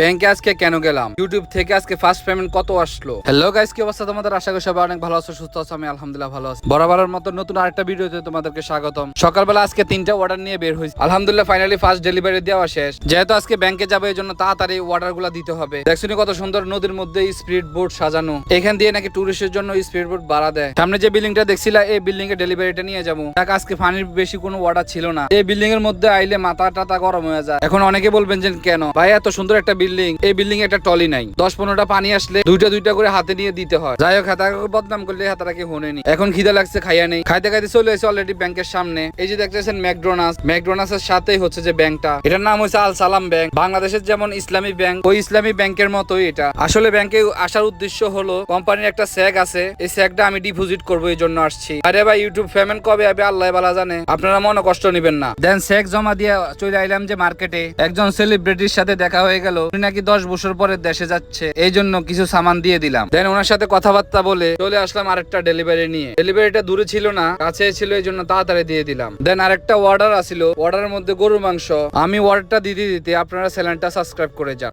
ব্যাংকে আজকে কেন গেলাম? ইউটিউব থেকে আজকে ফার্স্ট পেমেন্ট কত আসলো? হ্যালো গাইস কি অবস্থা তোমাদের? আশা করি সবাই অনেক ভালো আছো, সুস্থ আছো, আমি আলহামদুলিল্লাহ ভালো আছি। বরাবরের মতো নতুন আরেকটা ভিডিওতে তোমাদেরকে স্বাগতম। সকালবেলা আজকে তিনটা অর্ডার নিয়ে বের হয়েছি। আলহামদুলিল্লাহ ফাইনালি ফার্স্ট ডেলিভারি দেওয়া শেষ। যেহেতু আজকে ব্যাংকে যাবে, এই জন্য তাড়াতাড়ি অর্ডারগুলা দিতে হবে। দেখছ কত সুন্দর নদীর মধ্যে স্পিড বোট সাজানো? এখান দিয়ে নাকি টুরিস্টের জন্য স্পিড বোট ভাড়া দেয়। সামনে যে বিল্ডিংটা দেখছিলা, এই বিল্ডিং এর ডেলিভারিটা নিয়ে যাব। দেখ আজকে পানির বেশি কোনো অর্ডার ছিল না। এই বিল্ডিং এর মধ্যে আইলে মাথা টাতা গরম হয়ে যায়। এখন অনেকে বলবেন যে, কেন? ভাই, এত সুন্দর একটা বিল্ডিং, এই বিল্ডিং একটা টলি নাই। দশ পনেরোটা পানি আসলে দুইটা দুইটা করে হাতে নিয়ে দিতে হয়। যাই হোক, হাতাকে বদনাম করলে হাতাটাকে হনেনি। এখন খিদে লাগছে, খাইয়া নেই। খাইতে খাইতে চলে এসে অলরেডি ব্যাংকের সামনে। এই যে দেখতেছেন ম্যাকডোনাস ম্যাকডোনাস এর সাথেই হচ্ছে যে ব্যাংকটা এটার নাম হচ্ছে আল সালাম ব্যাংক বাংলাদেশের যেমন ইসলামী ব্যাংক ওই ইসলামী ব্যাংকের মতোই এটা। আসলে ব্যাংকে আসার উদ্দেশ্য হলো কোম্পানির একটা স্যাগ আছে। এই স্যাগটা আমি ডিপোজিট করব, এই জন্য আসছি। আরে ভাই ইউটিউব পেমেন্ট কবে হবে, আল্লাহ বালা জানে। আপনারা মনে কষ্ট নিবেন না। দেন স্যাগ জমা দিয়ে চলে আইলাম যে মার্কেটে একজন সেলিব্রিটির সাথে দেখা হয়ে গেল। উনি নাকি দশ বছর পরে দেশে যাচ্ছে? এই জন্য কিছু সামান দিয়ে দিলাম। দেন ওনার সাথে কথাবার্তা বলে চলে আসলাম আরেকটা ডেলিভারি নিয়ে। ডেলিভারিটা দূরে ছিল না কাছে ছিল, এই জন্য তাড়াতাড়ি দিয়ে দিলাম। দেন আরেকটা অর্ডার আসিল। অর্ডারের মধ্যে গরুর মাংস। আমি অর্ডারটা দিতে দিতে আপনারা চ্যানেলটা সাবস্ক্রাইব করে যান।